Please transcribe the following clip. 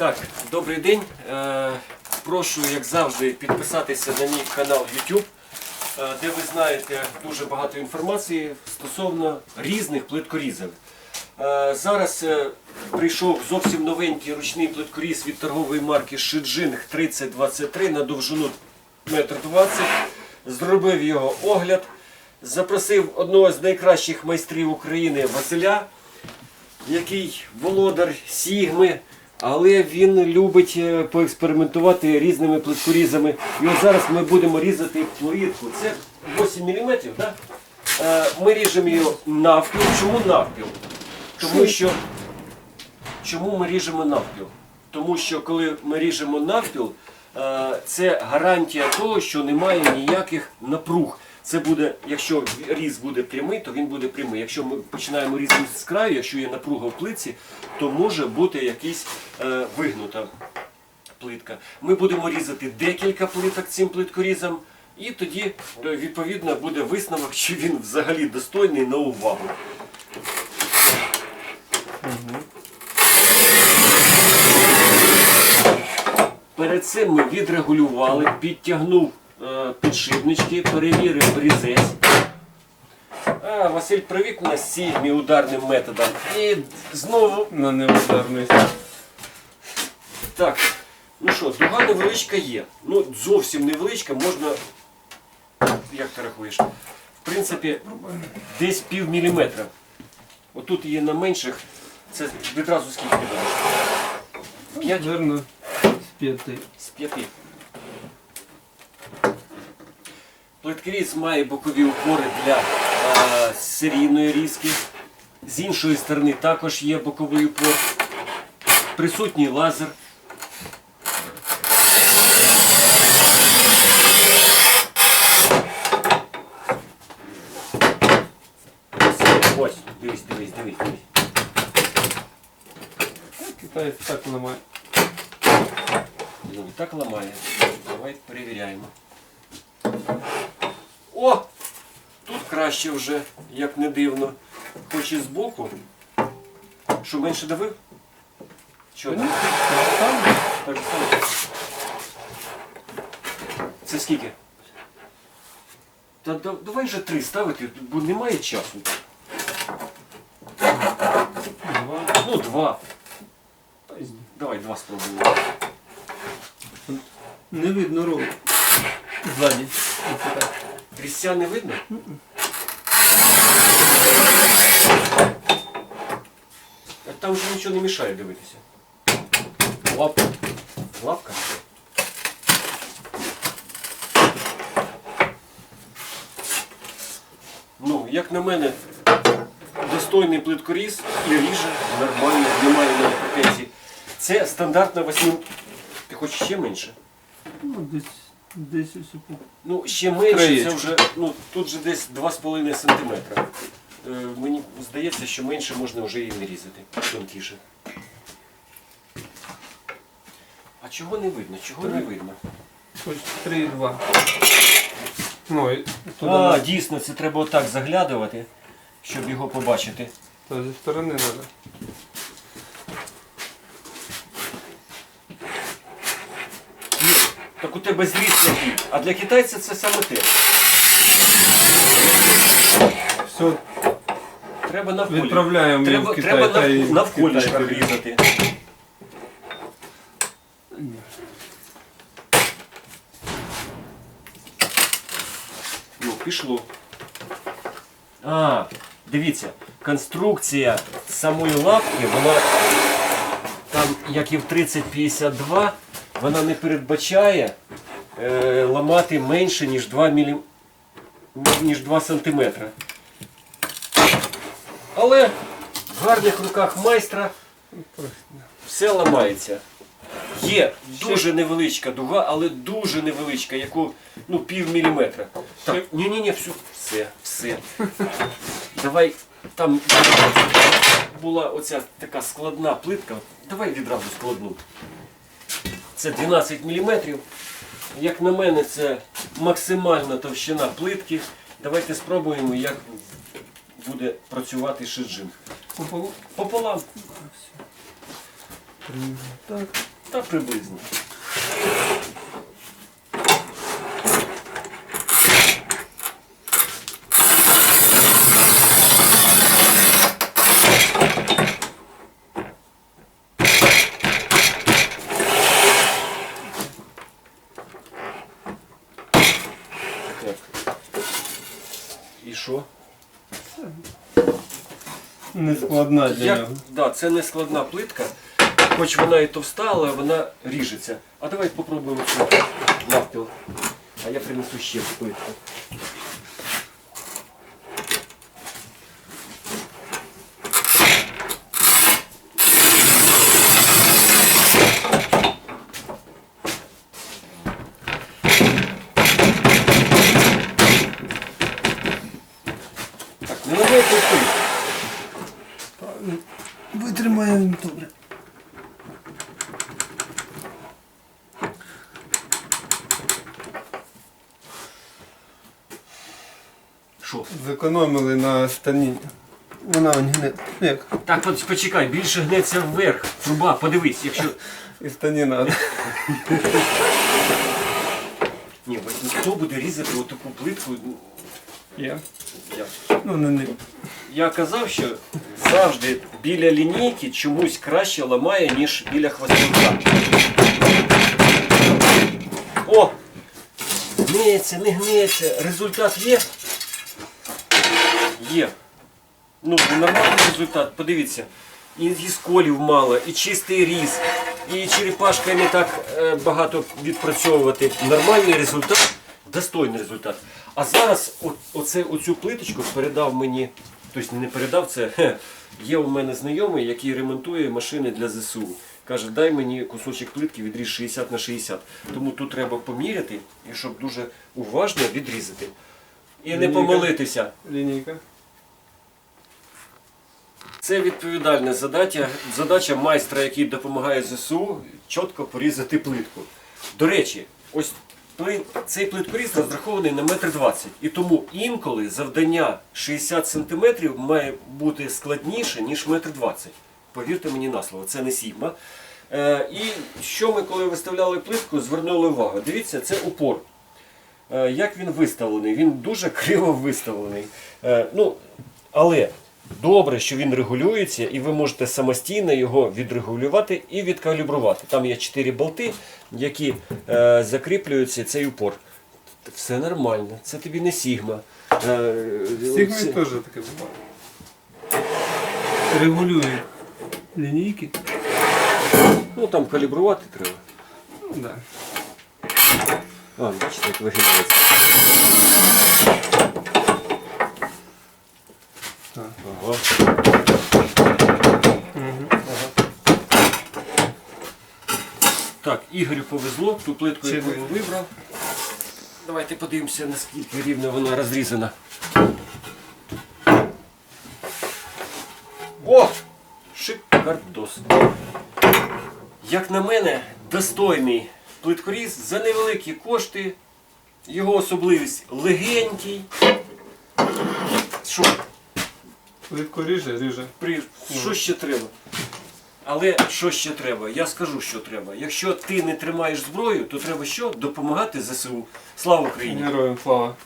Так, добрий день. Е, прошу, як завжди, підписатися на мій канал YouTube, е, де ви знаєте дуже багато інформації стосовно різних плиткорізів. Е, зараз прийшов зовсім новенький ручний плиткоріз від торгової марки Шиджинг 3023 на довжину 1,20 м. Зробив його огляд. Запросив одного з найкращих майстрів України Василя який володар Сігми, але він любить е, поекспериментувати різними плиткорізами. І от зараз ми будемо різати плитку. Це 8 мм, так? Е, Ми ріжемо її навпіл. Чому навпіл? Тому що чому ми ріжемо навпіл? Тому що коли ми ріжемо навпіл, е, це гарантія того, що немає ніяких напруг. Це буде, якщо різ буде прямий, то він буде прямий. Якщо ми починаємо різати з краю, якщо є напруга в плитці, то може бути якийсь е, вигнута плитка. Ми будемо різати декілька плиток цим плиткорізом, і тоді е, відповідно буде висновок, чи він взагалі достойний на увагу. Перед цим ми відрегулювали, підтягнув підшипнички, перевірив різець. А, Василь привик на сігмі ударним методом. І знову На невударність. так. Ну що, дуга невеличка є. Ну, зовсім невеличка, можна. Як ти рахуєш? В принципі, десь пів міліметра. Отут є на менших. Це відразу скільки даєш? П'ять? З п'яти. З п'яти. Плиткоріз має бокові упори для е, серійної різки. З іншої сторони також є боковий упор. Присутній лазер. Ось, дивись, дивись, дивись, дивись. Китаєць так ламає. Ну, так ламає. Давай перевіряємо. О! Тут краще вже, як не дивно. Хоч і збоку. Що менше давив? Там Так же само. Це скільки? Та да- давай вже три ставити, бо немає часу. два. Ну, два. Давай два спробуємо. Не видно рук. Ззаді. Оце так. Трісця не видно? А Там вже нічого не мішає дивитися. Лапка. Лапка? Ну, як на мене, достойний плиткоріз і ріже нормально, немає навіть претензій. Це стандартна 8. Ти хочеш ще менше? Ну, десь, десь ось. Ну, ще менше, це Краєчку. вже, ну, тут же десь 2,5 см. Е, мені здається, що менше можна вже і не різати, тонкіше. А чого не видно? Чого не видно? Хоч 3,2. Ну, і туди А, на- дійсно, це треба отак заглядувати, щоб його побачити. то зі сторони треба. Так у тебе зріст який, а для китайця це саме те. Все, Треба навколі. відправляємо їм Треба, в треба Китай. та й нав... навколішках Китай різати. Ну, пішло. А, дивіться, конструкція самої лапки, вона там, як і в 3052, вона не передбачає е, ламати менше, ніж 2 мілі... ніж 2 сантиметри. Але в гарних руках майстра все ламається. Є дуже невеличка дуга, але дуже невеличка, яку ну, пів міліметра. Так, ні, ні, ні, все, все, все. Давай там була оця така складна плитка. Давай відразу складну. Це 12 мм. Як на мене, це максимальна товщина плитки. Давайте спробуємо, як буде працювати шиджин. Пополу. Пополам. Так, та приблизно. Так. І що? Не складна для Як, нього. да, це не складна плитка, хоч вона і товста, але вона ріжеться. А давай спробуємо цю навпіл. А я принесу ще плитку. Так, не ламай плитку. Витримаємо добре. Що? Зекономили на стані. Вона он. Ну, Як? Так, от почекай, більше гнеться вверх. Труба, подивись, якщо. І стані надо. Ні, ось хто буде різати отаку плитку? Я. Я, Ну, не, не. я казав, що завжди біля лінійки чомусь краще ламає, ніж біля хвостовика. О! Гнеться, не гнеться. Результат є? Є. Ну, нормальний результат, подивіться. І, і сколів мало, і чистий різ, і черепашка не так е, багато відпрацьовувати. Нормальний результат, достойний результат. А зараз оце, оцю плиточку передав мені, тобто не передав це. хе, Є у мене знайомий, який ремонтує машини для ЗСУ. Каже, дай мені кусочок плитки відріж 60 на 60. Тому тут треба поміряти, і щоб дуже уважно відрізати. І не Лінійка. помилитися. Лінійка. Це відповідальна задача, задача майстра, який допомагає ЗСУ, чітко порізати плитку. До речі, ось цей плиткоріз розрахований на метр двадцять. І тому інколи завдання 60 см має бути складніше, ніж метр двадцять. Повірте мені на слово, це не сігма. Е, і що ми, коли виставляли плитку, звернули увагу. Дивіться, це упор. Е, Як він виставлений? Він дуже криво виставлений. Е, Ну, але добре, що він регулюється, і ви можете самостійно його відрегулювати і відкалібрувати. Там є 4 болти, які е, закріплюються цей упор. Все нормально, це тобі не сігма. Е, Стігми це- теж таке буває. Регулює лінійки. Ну там калібрувати треба. Ну, да. А, бачите, як виглядає. Так. Так, Ігорю повезло, ту плитку, Чи яку він вибрав. Давайте подивимося, наскільки рівно вона розрізана. О! Шикардос. Як на мене, достойний плиткоріз за невеликі кошти. Його особливість легенький. Що? Плитку ріже, ріже. При... Що ще треба? Але що ще треба? Я скажу, що треба. Якщо ти не тримаєш зброю, то треба що? Допомагати ЗСУ. Слава Україні! Героям слава.